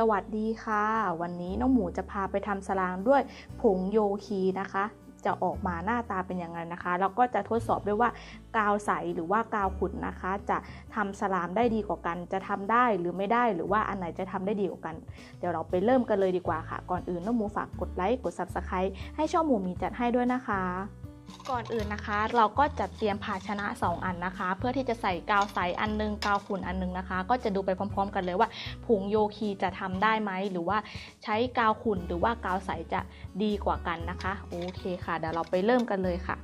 สวัสดีค่ะ วันนี้น้องหมูจะพาไปทำสลางด้วยผงโยคีนะคะ จะออกมาหน้าตาเป็นยังไงนะคะ แล้วก็จะทดสอบด้วยว่ากาวใสหรือว่ากาวขุ่นนะคะ จะทำสลามได้ดีกว่ากัน จะทำได้หรือไม่ได้หรือว่าอันไหนจะทำได้ดีกว่ากัน เดี๋ยวเราไปเริ่มกันเลยดีกว่าค่ะ ก่อนอื่นน้องหมูฝากกดไลค์กด Subscribe ให้ช่องหมูมีจัดให้ด้วยนะคะ ก่อนอื่นนะคะ เราก็จัดเตรียมภาชนะ 2 อันนะคะ เพื่อที่จะใส่กาวใสอันนึงกาวขุ่นอันนึงนะคะ ก็จะดูไปพร้อม ๆ กันเลยว่า ผงโยคีจะทำได้ไหมหรือว่าใช้กาวขุ่นหรือว่ากาวใสจะดีกว่ากันนะคะโอเคค่ะเดี๋ยวเราไปเริ่มกันเลยค่ะ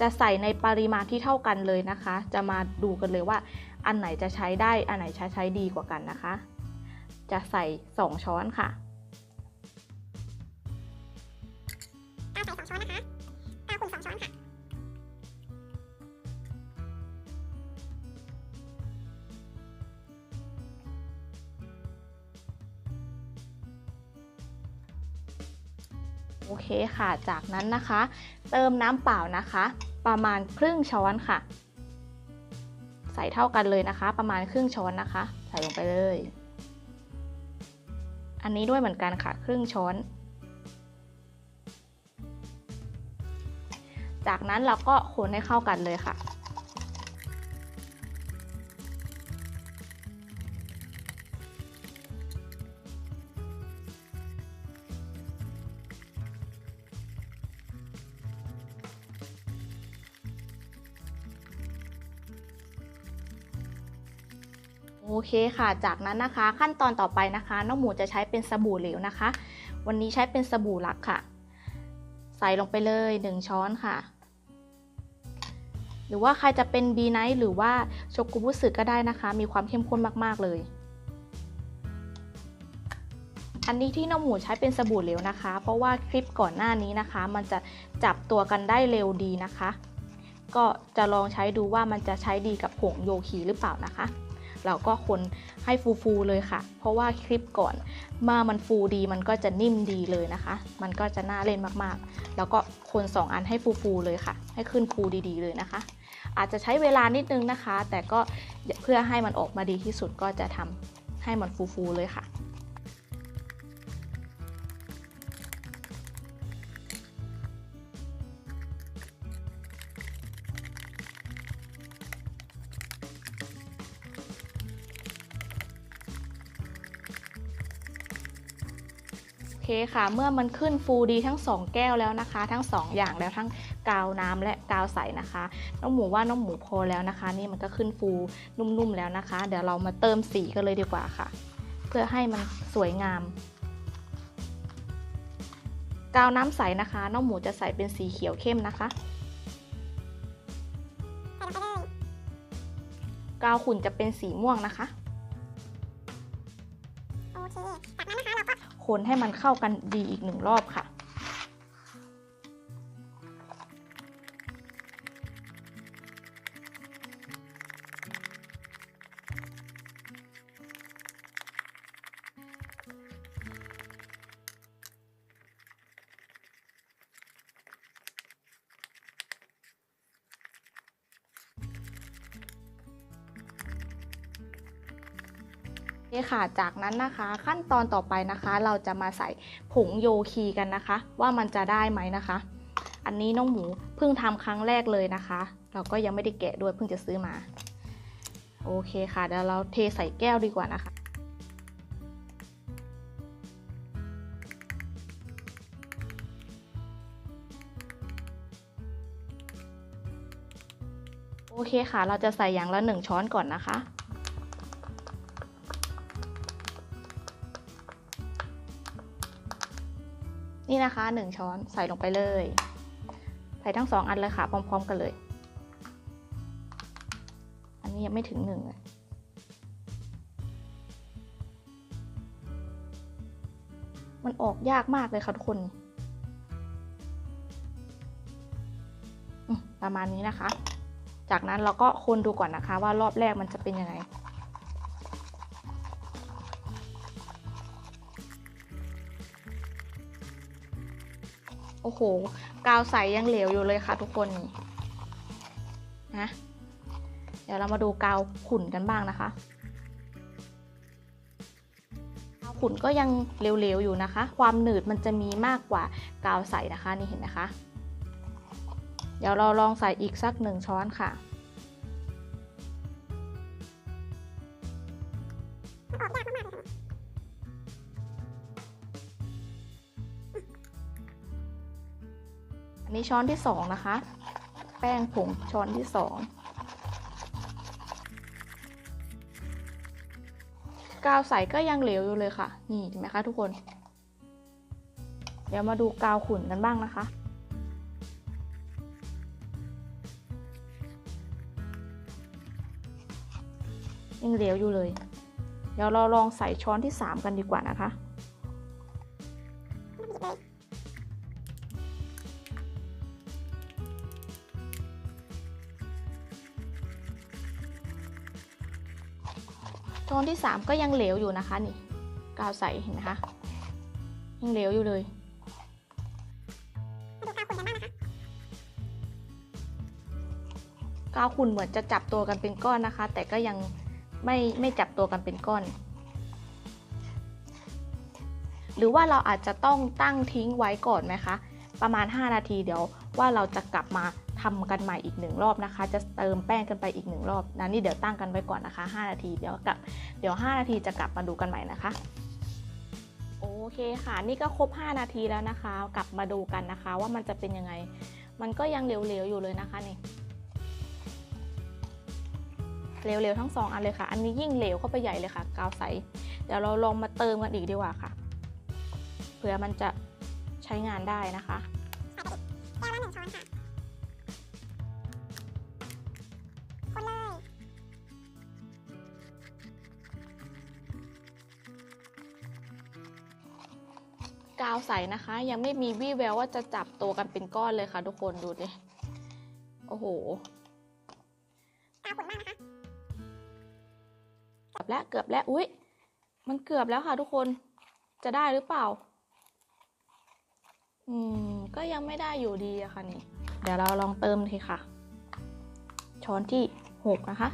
จะใส่ในปริมาณที่เท่ากันเลยนะคะ จะมาดูกันเลยว่า อันไหนจะใช้ได้อันไหนใช้ใช้ดีกว่ากันนะคะ จะใส่ 2 ช้อนค่ะ เคค่ะ จากนั้นนะคะ เติมน้ำเปล่านะคะ ประมาณครึ่งช้อนค่ะ ใส่เท่ากันเลยนะคะ ประมาณครึ่งช้อนนะคะ ใส่ลงไปเลย อันนี้ด้วยเหมือนกันค่ะ ครึ่งช้อน จากนั้นเราก็คนให้เข้ากันเลยค่ะ โอเคค่ะ จากนั้นนะคะ ขั้นตอนต่อไปนะคะ น้องหมูจะใช้เป็นสบู่เหลวนะคะ วันนี้ใช้เป็นสบู่หลักค่ะ ใส่ลงไปเลย 1 ช้อนค่ะ หรือว่าใครจะเป็นบีไนท์หรือว่าโชกุบุสึก็ได้นะคะ มีความเข้มข้นมากๆเลย อันนี้ที่น้องหมูใช้เป็นสบู่เหลวนะคะ เพราะว่าคลิปก่อนหน้านี้นะคะ มันจะจับตัวกันได้เร็วดีนะคะ ก็จะลองใช้ดูว่ามันจะใช้ดีกับผงโยคีหรือเปล่านะคะ เราก็คนให้ฟูๆเลยค่ะ เพราะว่าคลิปก่อนมามันฟูดีมันก็จะนิ่มดีเลยนะคะ มันก็จะน่าเล่นมากๆ แล้วก็คน2อันให้ฟูๆเลยค่ะ ให้ขึ้นฟูดีๆเลยนะคะ อาจจะใช้เวลานิดนึงนะคะ แต่ก็เพื่อให้มันออกมาดีที่สุดก็จะทำให้มันฟูๆเลยค่ะ เคค่ะ เมื่อมันขึ้นฟูดีทั้ง 2 แก้วแล้วนะคะ ทั้ง 2 อย่างแล้วทั้งกาวน้ำและกาวใสนะคะ น้องหมูว่าน้องหมูพอแล้วนะคะ นี่มันก็ขึ้นฟูนุ่มๆแล้วนะคะ เดี๋ยวเรามาเติมสีกันเลยดีกว่าค่ะ เพื่อให้มันสวยงาม กาวน้ำใสนะคะ น้องหมูจะใส่เป็นสีเขียวเข้มนะคะกาวขุ่นจะเป็นสีม่วงนะคะ คนให้มันเข้ากันดีอีกหนึ่งรอบค่ะ คค่ะ จากนั้นนะคะขั้นตอนต่อไปนะคะ เราจะมาใส่ผงโยคีกันนะคะ ว่ามันจะได้ไหมนะคะ อันนี้น้องหมูเพิ่งทำครั้งแรกเลยนะคะ เราก็ยังไม่ได้แกะด้วยเพิ่งจะซื้อมา โอเคค่ะเดี๋ยวเราเทใส่แก้วดีกว่านะคะโอเคค่ะ เราจะใส่อย่างละหนึ่งช้อนก่อนนะคะ นี่นะคะ 1 ช้อนใส่ลงไปเลย ใส่ทั้ง 2 อันเลยค่ะ พร้อม ๆ กันเลย อันนี้ยังไม่ถึงหนึ่งเลยมันออกยากมากเลยค่ะทุกคนประมาณนี้นะคะ จากนั้นเราก็คนดูก่อนนะคะว่ารอบแรกมันจะเป็นยังไง อ้โห กาวใสยังเหลวอยู่เลยค่ะทุกคนนะ เดี๋ยวเรามาดูกาวขุ่นกันบ้างนะคะ กาวขุ่นก็ยังเหลวๆอยู่นะคะ ความหนืดมันจะมีมากกว่ากาวใสนะคะนี่เห็นนะคะ เดี๋ยวเราลองใส่อีกสักหนึ่งช้อนค่ะออกยากมากๆเลย อันนี้ช้อนที่สองนะคะ แป้งผงช้อนที่สองกาวใสก็ยังเหลวอยู่เลยค่ะ นี่เห็นไหมคะทุกคน เดี๋ยวมาดูกาวขุ่นกันบ้างนะคะยังเหลวอยู่เลย เดี๋ยวเราลองใส่ช้อนที่ 3 กันดีกว่านะคะ 3 ก็ยังเหลวอยู่นะคะนี่กาวใสเห็นไหมคะยังเหลวอยู่เลยกาวขุ่นกันบ้างนะคะกาวขุ่นเหมือนจะจับตัวกันเป็นก้อนนะคะ แต่ก็ยังไม่ไม่จับตัวกันเป็นก้อน หรือว่าเราอาจจะต้องตั้งทิ้งไว้ก่อนไหมคะ ประมาณ 5 นาทีเดี๋ยว ว่าเราจะกลับมาทำกันใหม่อีกหนึ่งรอบนะคะ จะเติมแป้งกันไปอีกหนึ่งรอบนะนี่เดี๋ยวตั้งกันไว้ก่อนนะคะ 5 นาทีเดี๋ยวกลับเดี๋ยว 5 นาทีจะกลับมาดูกันใหม่นะคะโอเคค่ะ นี่ก็ครบ 5 นาทีแล้วนะคะ กลับมาดูกันนะคะ ว่ามันจะเป็นยังไง มันก็ยังเหลวๆอยู่เลยนะคะนี่เหลวๆทั้งสองอันเลยค่ะ อันนี้ยิ่งเหลวเข้าไปใหญ่เลยค่ะ กาวใส เดี๋ยวเราลองมาเติมกันอีกดีกว่าค่ะ เผื่อมันจะใช้งานได้นะคะ ช้อนค่ะคนเลย กาวใสนะคะ ยังไม่มีวี่แววว่าจะจับตัวกันเป็นก้อนเลยค่ะทุกคนดูดิ โอ้โหกาวขุ่นมากนะคะเกือบแล้วเกือบแล้ว อุ๊ย มันเกือบแล้วค่ะทุกคน จะได้หรือเปล่า อืม ก็ยังไม่ได้อยู่ดีอะค่ะนี่ เดี๋ยวเราลองเติมทีค่ะ ช้อนที่หกนะคะ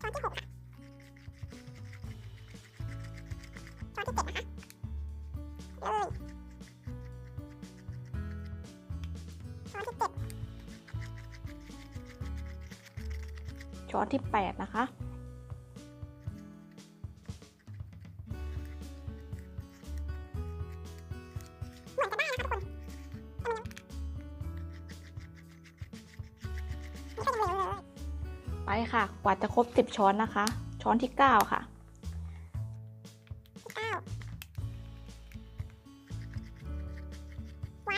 ช้อนที่หกช้อนที่เจ็ดนะคะเลยช้อนที่เจ็ดช้อนที่แปดนะคะ ไปค่ะ กว่าจะครบ 10 ช้อนนะคะ ช้อนที่ 9 ค่ะที่เก้าไวาย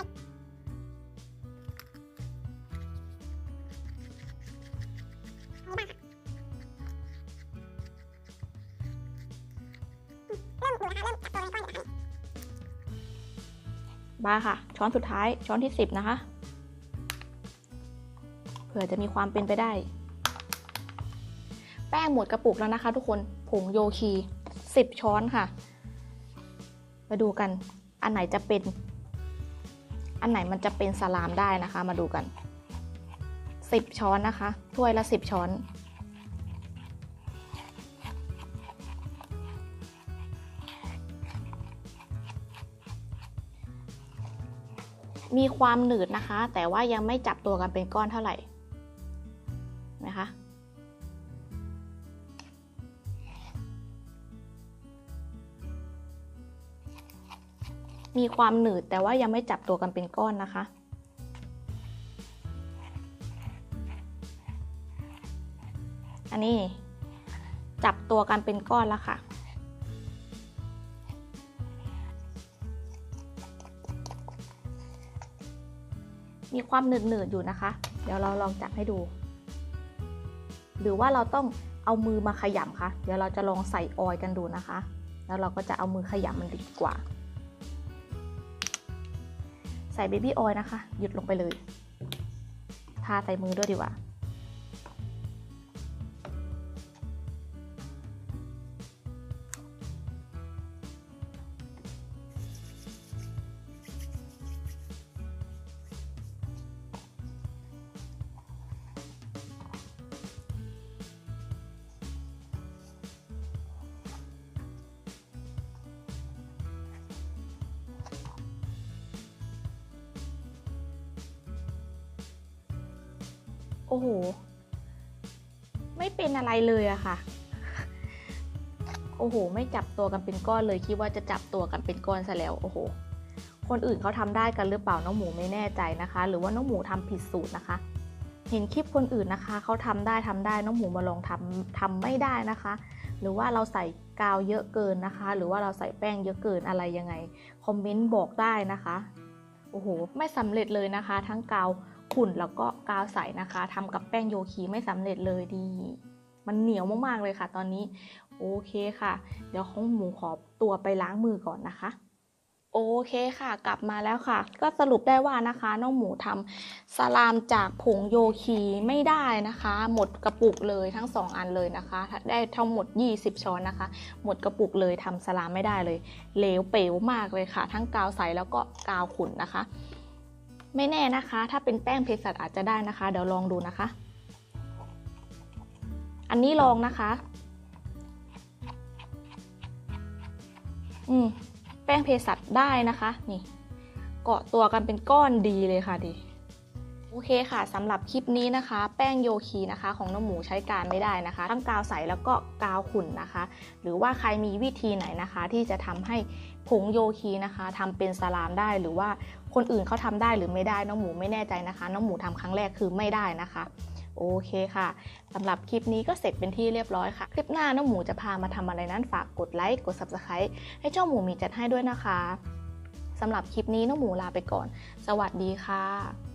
อันนี้บ้าค่ะมาค่ะ ช้อนสุดท้าย ช้อนที่ 10 นะคะ เผื่อจะมีความเป็นไปได้ หมดกระปุกแล้วนะคะ ทุกคนผงโยคี 10 ช้อนค่ะ มาดูกัน อันไหนจะเป็น อันไหนมันจะเป็นสลามได้นะคะ มาดูกัน 10 ช้อนนะคะ ถ้วยละ 10 ช้อนมีความหนืดนะคะ แต่ว่ายังไม่จับตัวกันเป็นก้อนเท่าไหร่นะคะ มีความหนืดแต่ว่ายังไม่จับตัวกันเป็นก้อนนะคะ อันนี้จับตัวกันเป็นก้อนแล้วค่ะมีความหนืดๆอยู่นะคะ เดี๋ยวเราลองจับให้ดู หรือว่าเราต้องเอามือมาขยำคะเดี๋ยวเราจะลองใส่ออยกันดูนะคะ แล้วเราก็จะเอามือขยำมันดีกว่า ใส่เบบี้ออยล์นะคะ หยุดลงไปเลย ทาใส่มือด้วยดีกว่า โอ้โห ไม่เป็นอะไรเลยอะค่ะ โอ้โห ไม่จับตัวกันเป็นก้อนเลย คิดว่าจะจับตัวกันเป็นก้อนซะแล้ว โอ้โห คนอื่นเขาทำได้กันหรือเปล่า น้องหมูไม่แน่ใจนะคะ หรือว่าน้องหมูทำผิดสูตรนะคะ เห็นคลิปคนอื่นนะคะ เขาทำได้ทำได้ น้องหมูมาลองทำทำไม่ได้นะคะ หรือว่าเราใส่กาวเยอะเกินนะคะ หรือว่าเราใส่แป้งเยอะเกินอะไรยังไง คอมเมนต์บอกได้นะคะ โอ้โห ไม่สำเร็จเลยนะคะ ทั้งกาว ขุ่นแล้วก็กาวใสนะคะทำกับแป้งโยคีไม่สำเร็จเลยดี มันเหนียวมากๆเลยค่ะ ตอนนี้โอเคค่ะ เดี๋ยวของหมูขอตัวไปล้างมือก่อนนะคะโอเคค่ะ กลับมาแล้วค่ะ ก็สรุปได้ว่านะคะ น้องหมูทำสลามจากผงโยคีไม่ได้นะคะ หมดกระปุกเลยทั้งสองอันเลยนะคะ ได้ทั้งหมด 20 ช้อนนะคะ หมดกระปุกเลยทำสลามไม่ได้เลยเหลวเป๋วมากเลยค่ะ ทั้งกาวใสแล้วก็กาวขุ่นนะคะ ไม่แน่นะคะ ถ้าเป็นแป้งเภสัชอาจจะได้นะคะ เดี๋ยวลองดูนะคะ อันนี้ลองนะคะ อืม แป้งเภสัชได้นะคะ นี่ เกาะตัวกันเป็นก้อนดีเลยค่ะดี โอเคค่ะสำหรับคลิปนี้นะคะ แป้งโยคีนะคะของน้องหมูใช้การไม่ได้นะคะ ทั้งกาวใสแล้วก็กาวขุ่นนะคะ หรือว่าใครมีวิธีไหนนะคะ ที่จะทำให้ผงโยคีนะคะทำเป็นสลามได้หรือว่าคนอื่นเขาทำได้หรือไม่ได้น้องหมูไม่แน่ใจนะคะ น้องหมูทำครั้งแรกคือไม่ได้นะคะโอเคค่ะสำหรับคลิปนี้ก็เสร็จเป็นที่เรียบร้อยค่ะ คลิปหน้าน้องหมูจะพามาทำอะไรนั้นฝากกดไลค์กด subscribe ให้เจ้าหมูมีจัดให้ด้วยนะคะสำหรับคลิปนี้น้องหมูลาไปก่อน สวัสดีค่ะ